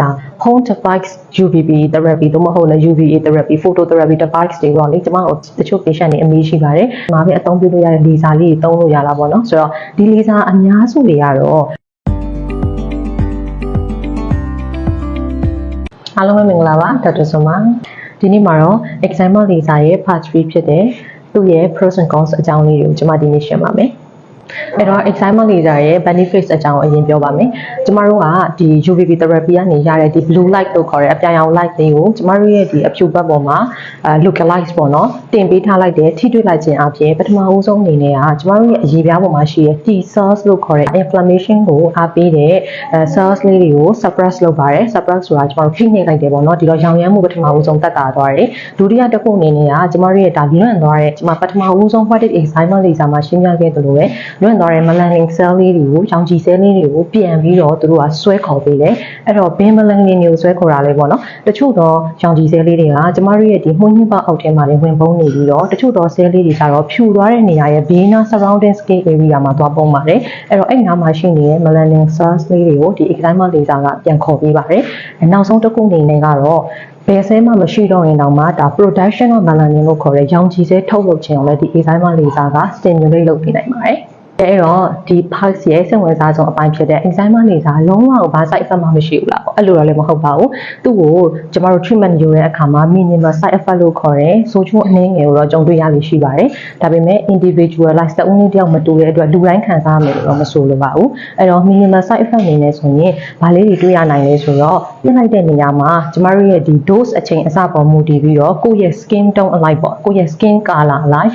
ဒါ home device UVB therapy တို့မဟုတ်လည်း UVA therapy phototherapy device တွေပေါ့လေကျမတို့တချို့ patient တွေအမေးရှိပါတယ်။ဒီမှာပဲအသုံးပြုလို့ရတဲ့ laser လေးတွေသုံးလို့ရတာပေါ့နော်။ဆိုတော့ဒီ laser အများစုတွေကတော့အားလုံးပဲမင်္ဂလာပါဒေါက်တာဆိုမာဒီနေ့မှာတော့ examer laser ရဲ့ part 3ဖြစ်တဲ့သူ့ရဲ့ pros and cons အကြောင်းလေးတွေကိုကျွန်မဒီနေ့ရှင်းပါမယ်။ အဲ့တော့ excimer laser ရဲ့ benefits အကြောင်းအရင်ပြောပါမယ်။ကျမတို့ကဒီ UVB therapy ကနေရတဲ့ဒီ blue light လို့ခေါ်တဲ့အပြာရောင် light လေးကိုကျမတို့ရဲ့ဒီအဖြူဘက်ပေါ်မှာအဲ localize ပေါ့နော်တင်ပေးထားလိုက်တဲ့ထိတွေ့လိုက်ခြင်းအပြင်ပထမဦးဆုံးအနေနဲ့ကကျမတို့ရဲ့အရေးပြားပေါ်မှာရှိတဲ့ T cells လို့ခေါ်တဲ့ inflammation ကိုအားပေးတဲ့အဲ cells လေးတွေကို suppress လုပ်ပါတယ် suppress ဆိုတာကျမတို့ဖိနှိပ်လိုက်တယ်ပေါ့နော်ဒီတော့ရောင်ရမ်းမှုပထမဦးဆုံးတက်တာသွားတယ်ဒုတိယတစ်ခုအနေနဲ့ကကျမတို့ရဲ့ဒါလွန့်သွားတဲ့ကျမပထမဦးဆုံး what is excimer laser မှာရှင်းပြခဲ့သလိုပဲလွန့်သွားတဲ့ melanin cell လေးတွေကိုရောင်ခြည် cell လေးတွေကိုပြန်ပြီးတော့သူတို့ကဆွဲခေါ်ပေးတယ်အဲ့တော့ဘယ် melanin တွေကိုဆွဲခေါ်တာလဲပေါ့နော်တချို့တော့ရောင်ခြည် cell လေးတွေကကျမတို့ရဲ့ဒီမှုန့်ညစ်ပေါက်အောက်ထဲမှာလည်းဝင်ပုံးနေပြီးတော့တချို့တော့ cell လေးတွေကျတော့ဖြူသွားတဲ့နေရာရဲ့ vena surrounding skin area မှာသွားပုံးပါတယ်အဲ့တော့အဲ့နားမှာရှိနေတဲ့ melanin cells လေးတွေကိုဒီ excimer laser ကပြန်ခေါ်ပေးပါတယ်နောက်ဆုံးတစ်ခုအနေနဲ့ကတော့ဘယ်ဆဲမှမရှိတော့ရင်တောင်မှဒါ production of melanin လို့ခေါ်တဲ့ရောင်ခြည်ဆဲထုတ်လုပ်ခြင်းကိုလည်းဒီ excimer laser က stimulate လုပ်ပေးနိုင်ပါတယ် အဲ့တော့ဒီ parts ရဲ့စိတ်ဝင်စားဆုံးအပိုင်းဖြစ်တဲ့ enzyme နေစာလုံးဝဘာ side effect မှမရှိဘူးလားပေါ့အဲ့လိုတော့လည်းမဟုတ်ပါဘူးသူ့ကိုကျမတို့ treatment ယူတဲ့အခါမှာ minimal side effect လို့ခေါ်တဲ့ဆိုချိုးအနည်းငယ်ကိုတော့ကြုံတွေ့ရလို့ရှိပါတယ်ဒါပေမဲ့ individualize တဦးနည်းတယောက်မတူတဲ့အတွက်လူတိုင်းခံစားရမယ်လို့တော့မဆိုလိုပါဘူးအဲ့တော့ minimal side effect အနေနဲ့ဆိုရင်ဘာလေးတွေတွေ့ရနိုင်လဲဆိုတော့ပြလိုက်တဲ့နေရာမှာကျမတို့ရဲ့ဒီ dose အချိန်အစပေါ်မူတည်ပြီးတော့ကိုယ့်ရဲ့ skin tone အလိုက်ပေါ့ကိုယ့်ရဲ့ skin color အလိုက်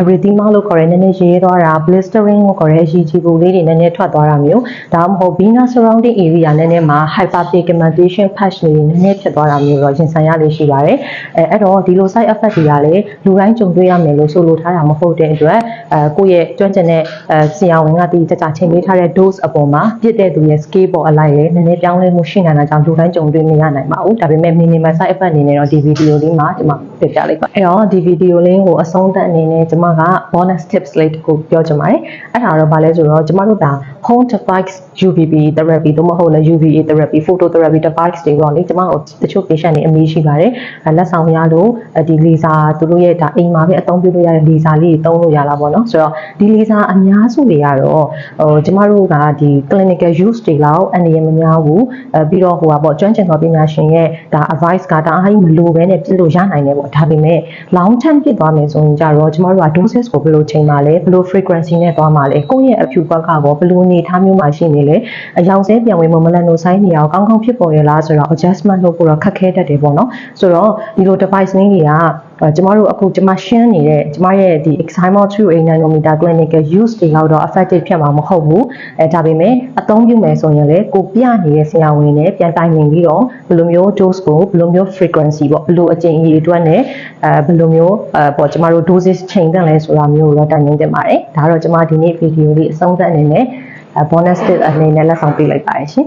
erythema လို့ခေါ်တဲ့နည်းနည်းရေးသွားတာ blistering ကိုခေါ်တဲ့အရည်ကြည်ပူလေးတွေနည်းနည်းထွက်သွားတာမျိုးဒါမှမဟုတ် vena surrounding area နည်းနည်းမှာ hyperpigmentation patch တွေနည်းနည်းဖြစ်သွားတာမျိုးတော့ရင်ဆိုင်ရလေးရှိပါတယ်အဲအဲ့တော့ဒီလို side effect တွေကလည်းလူတိုင်းကြုံတွေ့ရမယ်လို့ဆိုလိုထားတာမဟုတ်တဲ့အတွက်အဲကိုယ့်ရဲ့ကျွမ်းကျင်တဲ့အဲဆရာဝန်ကဒီကြကြချိန်ပေးထားတဲ့ dose အပေါ်မှာပြည့်တဲ့သူရဲ့ scale ပေါ်အလိုက်လည်းနည်းနည်းပြောင်းလဲမှုရှိနိုင်တာကြောင့်လူတိုင်းကြုံတွေ့နေရနိုင်ပါဘူးဒါပေမဲ့ minimal side effect အနေနဲ့တော့ဒီ video လေးမှာကျွန်မပြပြလိုက်ပါအဲ့တော့ဒီ video လေးကိုအဆုံးသတ်အနေနဲ့ကျွန်မက bonus tips လေးတစ်ခုပြောချင်ပါတယ်အဲ့ဒါတော့ဗာလဲဆိုတော့ကျမတို့ဒါ home device UVB therapy တို့မဟုတ်လည်း UVA therapy phototherapy device တွေပေါ့လေကျမတို့တချို့ patient တွေအမေးရှိပါတယ်အဲလက်ဆောင်ရလို့ဒီ laser သူတို့ရဲ့ဒါအိမ်မှာပဲအသုံးပြုလို့ရတဲ့ laser လေးတွေသုံးလို့ရတာပေါ့နော်ဆိုတော့ဒီ laser အများစုတွေကတော့ဟိုကျမတို့ကဒီ clinical use တွေလောက်အနေနဲ့မများဘူးအဲပြီးတော့ဟိုပါပေါ့ကျွမ်းကျင်သောပညာရှင်ရဲ့ဒါ advice ကဒါအားကြီးမလိုဘဲနဲ့ပြစ်လို့ရနိုင်တယ်ပေါ့ဒါပေမဲ့ long term ပြစ်သွားမယ်ဆိုရင်ကြတော့ကျမတို့က doses ကိုဘယ်လိုချိန်မှာလဲဘယ်လို frequency နဲ့သွားမှာလဲကိုယ့်ရဲ့အဖြူဘက်ကကောဘယ်လိုအနေထားမျိုးမှာရှိနေလဲအယောင်စဲပြန်ဝင်မမလန်နိုဆိုင်နေအောင်ကောင်းကောင်းဖြစ်ပေါ်ရလားဆိုတော့ adjustment လုပ်ဖို့တော့ခက်ခဲတတ်တယ်ပေါ့နော်ဆိုတော့ဒီလို device လေးတွေက ကျမတို့အခုကျမရှင်းနေတဲ့ကျမရဲ့ဒီ Excimer 2 nanometer clinical use တွေလောက်တော့ effective ဖြစ်မှာမဟုတ်ဘူးအဲဒါပေမဲ့အသုံးပြုမယ်ဆိုရင်လည်းကိုပြနေတဲ့ဆရာဝန်နဲ့ပြန်တိုင်ပင်ပြီးတော့ဘယ်လိုမျိုး dose ကိုဘယ်လိုမျိုး frequency ပေါ့ဘယ်လိုအကြိမ်ကြီးအတွက်နဲ့အဲဘယ်လိုမျိုးအဲပေါ့ကျမတို့ dosage ချိန်သင့်လဲဆိုတာမျိုးကိုတော့တိုင်ပင်တင်ပါတယ်ဒါတော့ကျမဒီနေ့ video လေးအဆုံးသတ်အနေနဲ့ bonus tip အနေနဲ့လက်ဆောင်ပေးလိုက်ပါတယ်ရှင်